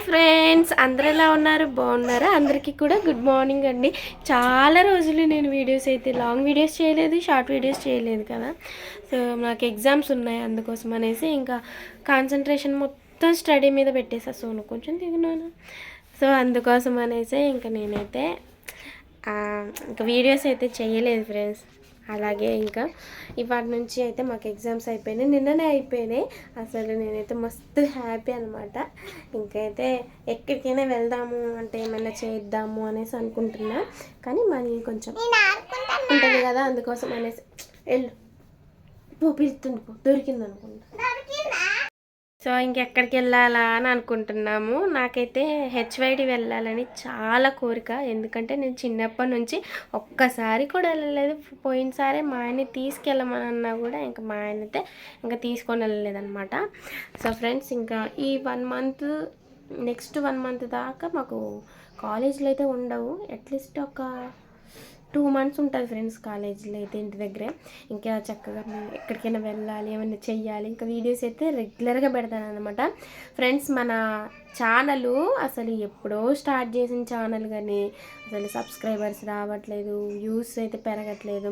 Hi friends అందరు ఎలా ఉన్నారు? బాగున్నారా? అందరికీ కూడా గుడ్ మార్నింగ్ అండి. చాలా రోజులు నేను వీడియోస్ అయితే లాంగ్ వీడియోస్ చేయలేదు షార్ట్ వీడియోస్ చేయలేదు కదా. సో నాకు ఎగ్జామ్స్ ఉన్నాయి అందుకోసం అనేసి ఇంకా కాన్సన్ట్రేషన్ మొత్తం స్టడీ మీద పెట్టేసా. సోను కొంచెం దిగునాను సో అందుకోసం అనేసి ఇంకా నేనైతే ఇంకా వీడియోస్ అయితే చేయలేదు ఫ్రెండ్స్. అలాగే ఇంకా ఇవాటి నుంచి అయితే మాకు ఎగ్జామ్స్ అయిపోయినాయి. నిన్ననే అయిపోయినాయి. అసలు నేనైతే మస్తు హ్యాపీ అనమాట ఇంకైతే ఎక్కడికైనా వెళ్దాము అంటే ఏమైనా చేద్దాము అనేసి అనుకుంటున్నా. కానీ మనీ కొంచెం ఉంటుంది కదా అందుకోసం అనేసి. వెళ్ళు. పో పిలుస్తుంది పో. దొరికింది. అనుకుంటా సో ఇంకెక్కడికి వెళ్ళాలా అని అనుకుంటున్నాము. నాకైతే హెచ్వైడి వెళ్ళాలని చాలా కోరిక. ఎందుకంటే నేను చిన్నప్పటి నుంచి ఒక్కసారి కూడా వెళ్ళలేదు. పోయినసారి మా ఆయన్ని తీసుకెళ్ళమని అన్నా కూడా ఇంకా మా ఆయన అయితే ఇంకా తీసుకొని వెళ్ళలేదన్నమాట. సో ఫ్రెండ్స్ ఇంకా ఈ one month next one month దాకా మాకు కాలేజీలో అయితే ఉండవు. అట్లీస్ట్ ఒక టూ మంత్స్ ఉంటుంది ఫ్రెండ్స్ కాలేజీలో అయితే ఇంటి దగ్గరే. ఇంకా చక్కగా ఎక్కడికైనా వెళ్ళాలి ఏమైనా చెయ్యాలి ఇంకా వీడియోస్ అయితే రెగ్యులర్గా పెడతాను అనమాట ఫ్రెండ్స్ మన ఛానల్ అసలు ఎప్పుడో స్టార్ట్ చేసిన ఛానల్ కానీ అసలు సబ్స్క్రైబర్స్ రావట్లేదు వ్యూస్ అయితే పెరగట్లేదు.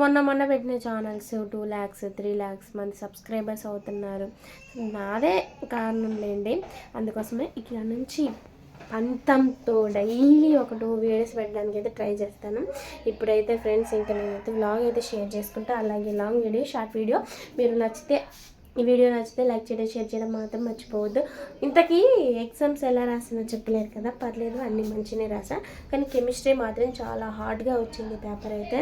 మొన్న మొన్న పెట్టిన channels two lakhs three lakhs మంది సబ్స్క్రైబర్స్ అవుతున్నారు. నాదే కారణం లేండి. అందుకోసమే ఇక్కడ నుంచి అంతంతో డైలీ ఒక టూ వీడియోస్ పెట్టడానికి అయితే ట్రై చేస్తాను. ఇప్పుడైతే ఫ్రెండ్స్ ఇంకా నేనైతే వ్లాగ్ అయితే షేర్ చేసుకుంటా. అలాగే లాంగ్ వీడియో షార్ట్ వీడియో మీరు నచ్చితే ఈ వీడియో నచ్చితే లైక్ చేయడం షేర్ చేయడం మాత్రం మర్చిపోవద్దు. ఇంతకీ ఎగ్జామ్స్ ఎలా రాసినా చెప్పలేరు కదా? పర్లేదు అన్నీ మంచిగానే రాసా కానీ కెమిస్ట్రీ మాత్రం చాలా హార్డ్గా వచ్చింది పేపర్ అయితే.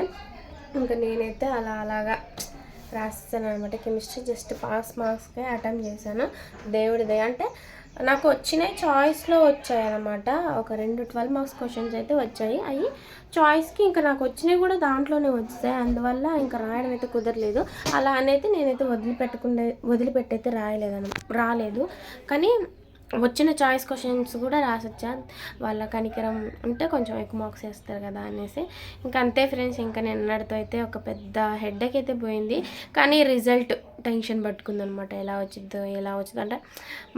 ఇంకా నేనైతే అలా అలాగా రాస్తాను అనమాట కెమిస్ట్రీ జస్ట్ పాస్ మార్క్స్కే అటెంప్ట్ చేశాను. దేవుడి దయ అంటే నాకు వచ్చినాయి చాయిస్లో వచ్చాయి అనమాట ఒక రెండు ట్వెల్వ్ మార్క్స్ క్వశ్చన్స్ అయితే వచ్చాయి. అవి చాయిస్కి ఇంకా నాకు వచ్చినాయి కూడా దాంట్లోనే వచ్చాయి. అందువల్ల ఇంకా రాయడం అయితే కుదరలేదు. అలా అనైతే నేనైతే వదిలిపెట్టుకునే వదిలిపెట్టయితే రాయలేదన రాలేదు. కానీ వచ్చిన చాయిస్ క్వశ్చన్స్ కూడా రాసొచ్చా? వాళ్ళ కనికరం ఉంటే కొంచెం ఎక్కువ మార్క్స్ వేస్తారు కదా అనేసి. ఇంకా అంతే ఫ్రెండ్స్ ఇంకా నిన్నటితో అయితే ఒక పెద్ద హెడ్డేక్ అయితే పోయింది. కానీ రిజల్ట్ టెన్షన్ పట్టుకుందనమాట. ఎలా వచ్చిందో ఎలా వచ్చిందో అంటే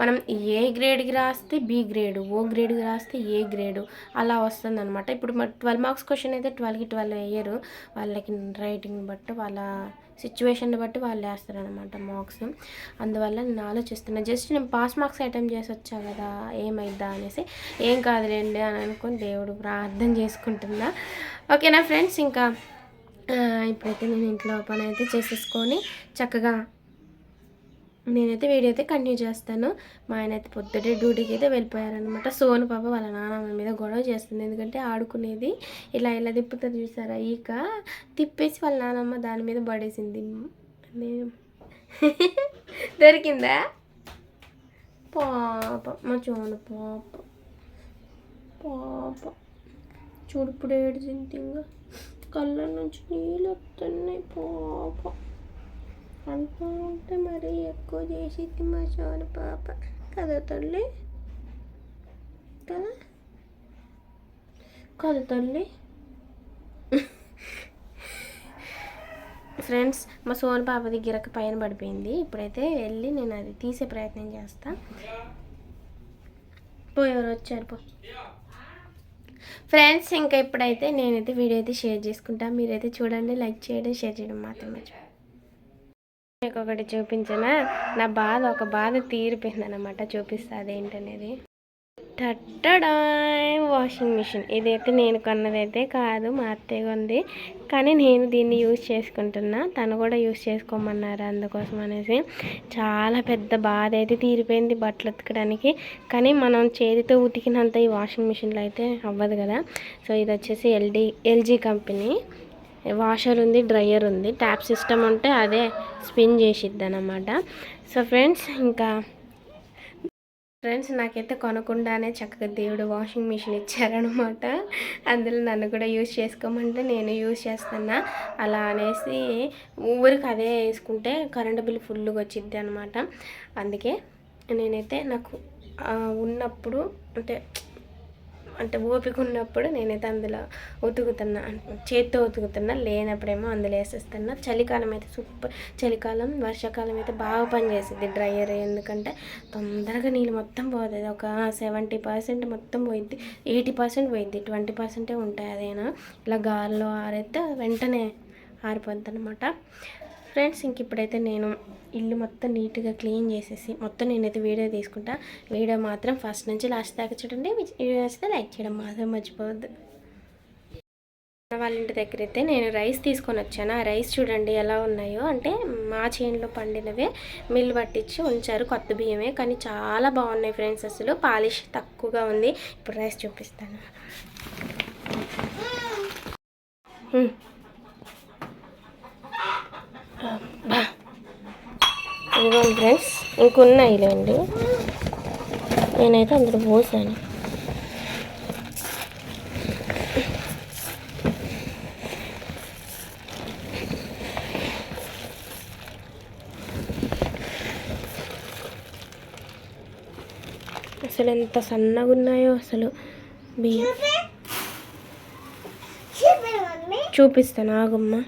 మనం ఏ గ్రేడ్కి రాస్తే బి గ్రేడు ఓ గ్రేడ్కి రాస్తే ఏ గ్రేడు అలా వస్తుంది అనమాట ఇప్పుడు ట్వెల్వ్ మార్క్స్ క్వశ్చన్ అయితే ట్వెల్వ్కి ట్వెల్వ్ వేయరు. వాళ్ళకి రైటింగ్ బట్టి వాళ్ళ సిచ్యువేషన్ బట్టి వాళ్ళు వేస్తారనమాట మార్క్స్. అందువల్ల నేను ఆలోచిస్తున్నా. జస్ట్ నేను పాస్ మార్క్స్ అటెంప్ట్ చేసి వచ్చా కదా ఏమైద్దా అనేసి ఏం కాదులేండి అని అనుకుని దేవుడు ప్రార్థన చేసుకుంటున్నా. ఓకేనా ఫ్రెండ్స్? ఇంకా ఇప్పుడైతే నేను ఇంట్లో పని అయితే చేసేసుకొని చక్కగా నేనైతే వీడియో అయితే కంటిన్యూ చేస్తాను. మా ఆయన అయితే పొద్దుటే డ్యూటీకి అయితే వెళ్ళిపోయారనమాట సోను పాప వాళ్ళ నాన్నమ్మ మీద గొడవ చేస్తుంది. ఎందుకంటే ఆడుకునేది ఇలా ఇలా తిప్పుతుంది చూసారా? ఈక తిప్పేసి వాళ్ళ నాన్నమ్మ దాని మీద పడేసింది. నేను దొరికిందా? పాప. మా చూడు పాప. పాప. చూడు ఇప్పుడు ఏడిచింది ఇంకా. కళ్ళ నుంచి నీళ్ళు వస్తున్నాయి. పాప. అనుకుంటే మరి ఎక్కువ చేసింది మా సోను పాప. కదా తల్లి? కదా? కదా తల్లి? ఫ్రెండ్స్ మా సోన్ పాప దగ్గరకు పైన పడిపోయింది. ఇప్పుడైతే వెళ్ళి నేను అది తీసే ప్రయత్నం చేస్తా. పోయేవారు వచ్చారు పో. ఫ్రెండ్స్ ఇంకా ఇప్పుడైతే నేనైతే వీడియో అయితే షేర్ చేసుకుంటా. మీరైతే చూడండి లైక్ చేయడం షేర్ చేయడం మాత్రం మర్చిపోయి మీకు ఒకటి చూపించనా? నా బాధ ఒక బాధ తీరిపోయింది అనమాట చూపిస్తా అదేంటనేది. Tada washing machine. ఇదైతే నేను కొన్నదైతే కాదు మా అత్తయ్య ఉంది. కానీ నేను దీన్ని యూజ్ చేసుకుంటున్నా. తను కూడా యూజ్ చేసుకోమన్నారు అందుకోసం అనేసి. చాలా పెద్ద బాధ అయితే తీరిపోయింది బట్టలు ఉతకడానికి కానీ మనం చేతితో ఉతికినంత ఈ వాషింగ్ మిషన్లో అయితే అవ్వదు కదా. సో ఇది వచ్చేసి L D LG company. Washer ఉంది డ్రయర్ ఉంది. ట్యాప్ సిస్టమ్ ఉంటే అదే స్పిన్ చేసిద్ది అనమాట సో ఫ్రెండ్స్ ఇంకా ఫ్రెండ్స్ నాకైతే కొనకుండానే చక్కగా దేవుడు వాషింగ్ మిషన్ ఇచ్చారనమాట అందులో నన్ను కూడా యూజ్ చేసుకోమంటే నేను యూజ్ చేస్తున్నా. అలా అనేసి ఊరికి అదే వేసుకుంటే కరెంటు బిల్ ఫుల్గా వచ్చిద్ది అనమాట అందుకే నేనైతే నాకు ఉన్నప్పుడు అంటే అంటే ఓపిక ఉన్నప్పుడు నేనైతే అందులో ఉతుకుతున్నా చేత్తో ఉతుకుతున్నా లేనప్పుడేమో అందులో వేసేస్తున్నా. చలికాలం అయితే సూపర్ చలికాలం వర్షాకాలం అయితే బాగా పనిచేస్తుంది డ్రయర్. ఎందుకంటే తొందరగా నీళ్ళు మొత్తం పోతుంది. ఒక సెవెంటీ పర్సెంట్ మొత్తం పోయిద్ది ఎయిటీ పర్సెంట్ పోయిద్ది ట్వంటీ పర్సెంటే ఉంటాయి అదేనా? ఇలా గాల్లో ఆరైతే వెంటనే ఆరిపోద్ది అనమాట ఫ్రెండ్స్ ఇంక ఇప్పుడైతే నేను ఇల్లు మొత్తం నీట్గా క్లీన్ చేసేసి మొత్తం నేనైతే వీడియో తీసుకుంటా. వీడియో మాత్రం ఫస్ట్ నుంచి లాస్ట్ దాకా చూడండి. వీడియో వస్తే లైక్ చేయడం మాత్రం మర్చిపోవద్దు. వాళ్ళ ఇంటి దగ్గర అయితే నేను రైస్ తీసుకొని వచ్చాను. ఆ రైస్ చూడండి ఎలా ఉన్నాయో. అంటే మా చేనులో పండినవే మిల్లు పట్టించి ఉంచారు కొత్త బియ్యమే. కానీ చాలా బాగున్నాయి ఫ్రెండ్స్ అసలు. పాలిష్ తక్కువగా ఉంది. ఇప్పుడు రైస్ చూపిస్తాను. ఇదిగోండి ఫ్రెండ్స్ ఇంకున్నాయిలేండి. నేనైతే అందులో పోసాను. అసలు ఎంత సన్నగా ఉన్నాయో అసలు బియ్యం చూపిస్తాను ఆగమ్మా.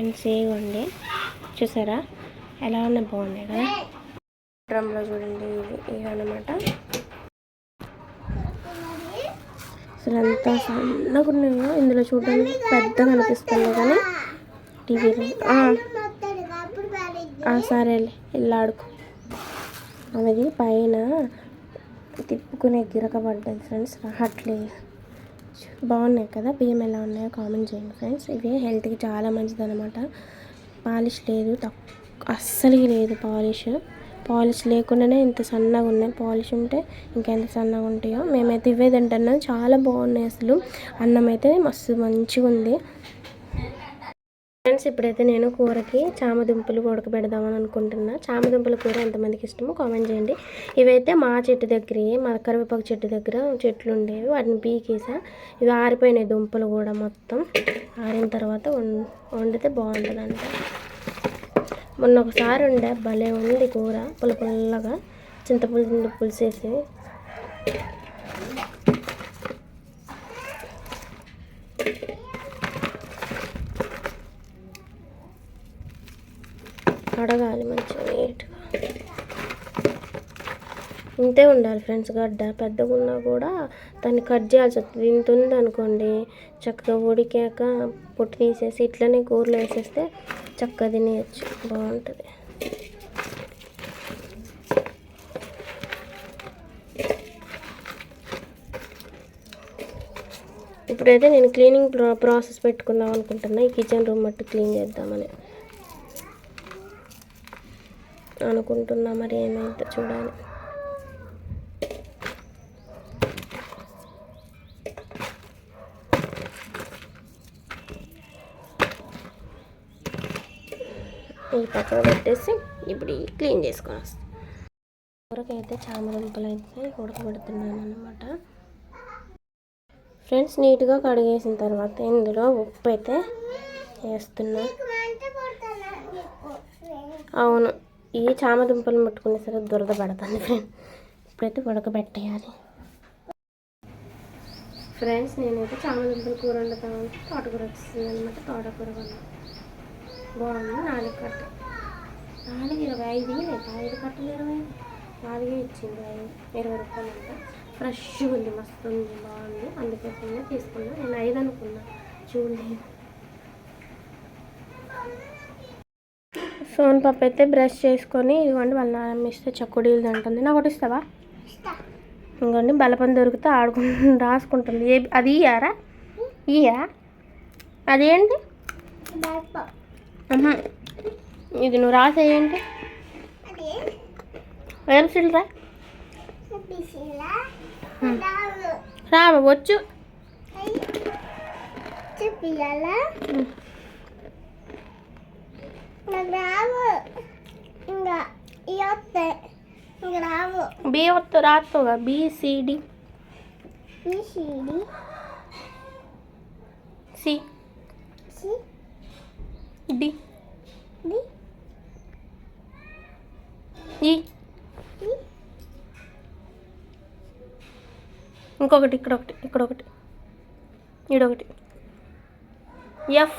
ఫ్రెండ్స్ ఇవ్వండి చూసారా? ఎలా ఉన్నాయి బాగున్నాయి కదా? డ్రమ్లో చూడండి ఇవి ఇవన్నమాట అసలు ఎంత సన్నగా ఉన్నాయో ఇందులో చూడడానికి పెద్దగా అనిపిస్తుంది కానీ టీవీలో. సరేలే ఇలా ఆడుకో. అది పైన తిప్పుకునే గిరక పడ్డది ఫ్రెండ్స్ రావట్లేదు. బాగున్నాయి కదా బియ్యం ఎలా ఉన్నాయో కామెంట్ చేయండి ఫ్రెండ్స్. ఇవి హెల్త్కి చాలా మంచిది అనమాట పాలిష్ లేదు తక్కువ అస్సలు లేదు పాలిష్. పాలిష్ లేకుండానే ఇంత సన్నగా ఉన్నాయి. పాలిష్ ఉంటే ఇంకెంత సన్నగా ఉంటాయో మేమైతే ఇవే తింటున్నాం. చాలా బాగున్నాయి అసలు. అన్నం అయితే మస్తు మంచిగా ఉంది ఫ్రెండ్స్ ఇప్పుడైతే నేను కూరకి చామదుంపలు ఉడకబెడదామని అనుకుంటున్నా. చామదుంపల కూర ఎంతమందికి ఇష్టమో కామెంట్ చేయండి. ఇవైతే మా చెట్టు దగ్గరే మా కరివేపాకు చెట్టు దగ్గర చెట్లు ఉండేవి. వాటిని పీకేసా. ఇవి ఆరిపోయినాయి దుంపలు కూడా మొత్తం. ఆరిన తర్వాత వం- వండితే బాగుంటుందంట. మొన్న ఒకసారి ఉండే భలే ఉంది కూర. పుల్ల పుల్లగా చింతపులుసు పులుసేసి. కడగాలి మంచిగా నీట్గా. ఇంతే ఉండాలి ఫ్రెండ్స్ గడ్డ. పెద్దగా ఉన్నా కూడా దాన్ని కట్ చేయాల్సి వస్తుంది. ఇంత ఉంది అనుకోండి చక్కగా ఉడికాక పొట్టు తీసేసి ఇట్లనే కూరలో వేసేస్తే చక్కగా తినేయచ్చు. బాగుంటుంది. ఇప్పుడైతే నేను క్లీనింగ్ ప్రా ప్రాసెస్ పెట్టుకుందాం అనుకుంటున్నా. ఈ కిచెన్ రూమ్ మట్టు క్లీన్ చేద్దామని. అనుకుంటున్నా మరి ఏమైందో చూడాలి. ఈ పక్కన పెట్టేసి ఇప్పుడు క్లీన్ చేసుకొని వస్తాం. కూరకైతే చామదుంపలు అయితే ఉడకబెడుతున్నాను అనమాట ఫ్రెండ్స్ నీట్గా కడిగేసిన తర్వాత ఇందులో ఉప్పు అయితే వేస్తున్నా. అవును ఈ చామదుంపలు దుంపలు సరే దురద పడుతుంది ఫ్రెండ్ ఇప్పుడైతే ఉడకబెట్టేయాలి. ఫ్రెండ్స్ నేనైతే చామ దుంపలు కూర వండుతామని తోటకూర వచ్చింది అనమాట తోటకూర వల్ల బాగుంది నాలుగు కట్ట నాలుగు ఇరవై ఐదు లేదా ఐదు కట్టలు ఇరవై నాలుగే ఇచ్చింది ఐదు ఇరవై రూపాయలు అంట. ఫ్రెష్గా ఉంది మస్తు ఉంది బాగుంది. అందుకోసమే తీసుకున్నా. నేను ఐదు అనుకున్నా. చూడలేదు సోన్ పప్పు అయితే బ్రష్ చేసుకొని ఇదిగోండి వాళ్ళ నాన్నమ్మ ఇస్తే చక్కుడీలు తింటుంది. నాకు ఒకటి ఇస్తావా? ఇంకోండి బలపం దొరికితే ఆడుకుంటు రాసుకుంటుంది. ఏ అది ఇయ్యారా? ఇయ్యా? అదేంటి. ఇది నువ్వు రాసేయండి పెన్సిల్ రా రా వచ్చు. చెప్పియాలా ఉమ్. నాకు రావు ఇంకా ఇవి వస్తాయి ఇంక రావు బి వస్తు రాస్తావుగా B C D B C D C C D D E ఇంకొకటి ఇక్కడ ఒకటి ఇక్కడ ఒకటి ఈడొకటి ఎఫ్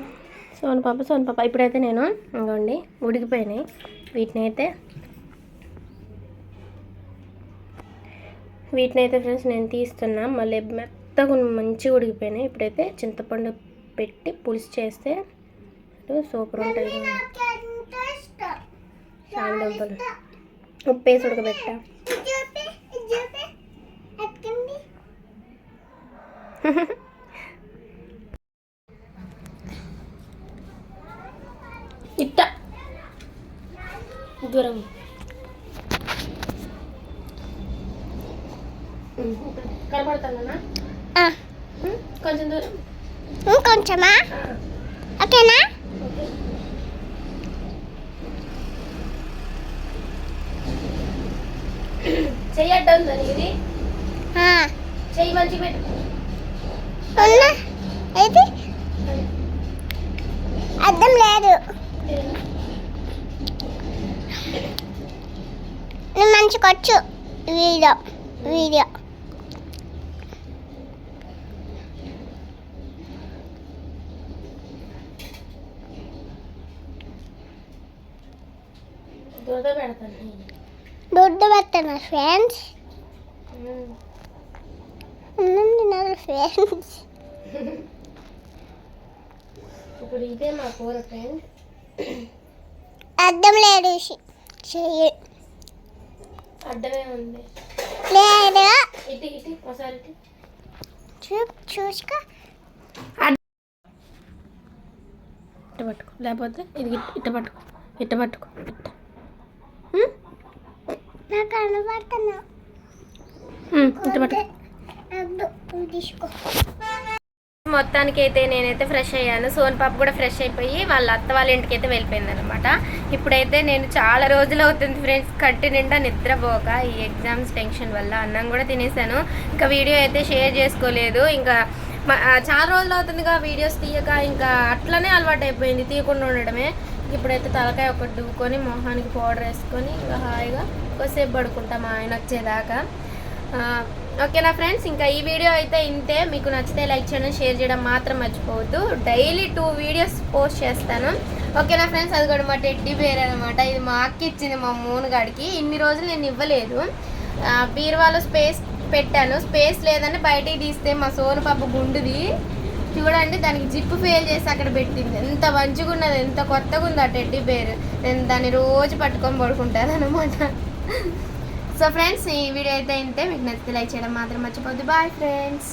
సోన్ పాప సోన్ పాప. ఇప్పుడైతే నేను ఇంకోండి ఉడికిపోయినాయి. వీటిని అయితే వీటిని అయితే ఫ్రెండ్స్ నేను తీస్తున్నా. మళ్ళీ మెత్తగా మంచిగా ఉడికిపోయినాయి. ఇప్పుడైతే చింతపండు పెట్టి పులుసు చేస్తే సూపర్ ఉంటుంది శాండంపలు ఉప్పు వేసి ఉడకబెట్టా. చూపి చూపి ఎక్కండి ఇట్ట దూరం కొంచెం దూరం. ఇంకొంచెమా ఓకేనా? చెయ్యి అడ్డం ఉందని ఇది చెయ్యి మంచిగా పెట్టు. అర్థం లేదు. నేను మంచిగా వచ్చు వీడియో వీడియో. పెడతాను. దుడ్డు పెట్టను ఫ్రెండ్స్ అన్నం తిన్నారు ఫ్రెండ్స్ ఇప్పుడు ఇదే మా కూర ఫ్రెండ్ అర్థం లేదు అడ్డమే ఉంది లేదు. ఇటు ఇటు ఒకసారి ఇటు. చూ చూసుకో. ఇట్ట పట్టుకో. లేకపోతే ఇది ఇట్ట- పట్టుకో. ఇట్ట పట్టుకో. ఇట్ట? నాకు ఇట్ట పట్టుకో. తీసుకో. మొత్తానికి అయితే నేనైతే ఫ్రెష్ అయ్యాను. సోన్ పాప కూడా ఫ్రెష్ అయిపోయి వాళ్ళ అత్త వాళ్ళ ఇంటికి అయితే వెళ్ళిపోయింది అనమాట ఇప్పుడైతే నేను చాలా రోజులు అవుతుంది ఫ్రెండ్స్ కట్టి నిండా నిద్రపోక ఈ ఎగ్జామ్స్ టెన్షన్ వల్ల అన్నం కూడా తినేసాను. ఇంకా వీడియో అయితే షేర్ చేసుకోలేదు. ఇంకా చాలా రోజులు అవుతుందిగా వీడియోస్ తీయక ఇంకా అట్లనే అలవాటు అయిపోయింది తీయకుండా ఉండడమే. ఇప్పుడైతే తలకాయ ఒకటి దువ్వుకొని మొహానికి పౌడర్ వేసుకొని ఇంకా హాయిగా కొద్దిసేపు పడుకుంటాం మా ఆయన వచ్చేదాకా. ఓకేనా ఫ్రెండ్స్? ఇంకా ఈ వీడియో అయితే ఇంతే. మీకు నచ్చితే లైక్ చేయడం షేర్ చేయడం మాత్రం మర్చిపోవద్దు. డైలీ టూ వీడియోస్ పోస్ట్ చేస్తాను. ఓకేనా ఫ్రెండ్స్? అది కూడా మా టెడ్డీ బేర్ అనమాట ఇది మా అక్క ఇచ్చింది మా మూనుగాడికి ఇన్ని రోజులు నేను ఇవ్వలేదు. బీరువాలో స్పేస్ పెట్టాను. స్పేస్ లేదని బయటికి తీస్తే మా సోను పాప గుండుది. చూడండి దానికి జిప్పు ఫెయిల్ చేసి అక్కడ పెట్టింది. ఎంత మంచిగా ఉన్నది ఎంత కొత్తగా ఉంది ఆ టెడ్డీ బేర్. నేను దాన్ని రోజు పట్టుకొని పడుకుంటాను అనమాట సో ఫ్రెండ్స్ ఈ వీడియో అయితే ఇంతే. మీకు నచ్చితే లైక్ చేయడం మాత్రం మర్చిపోద్దు బాయ్ ఫ్రెండ్స్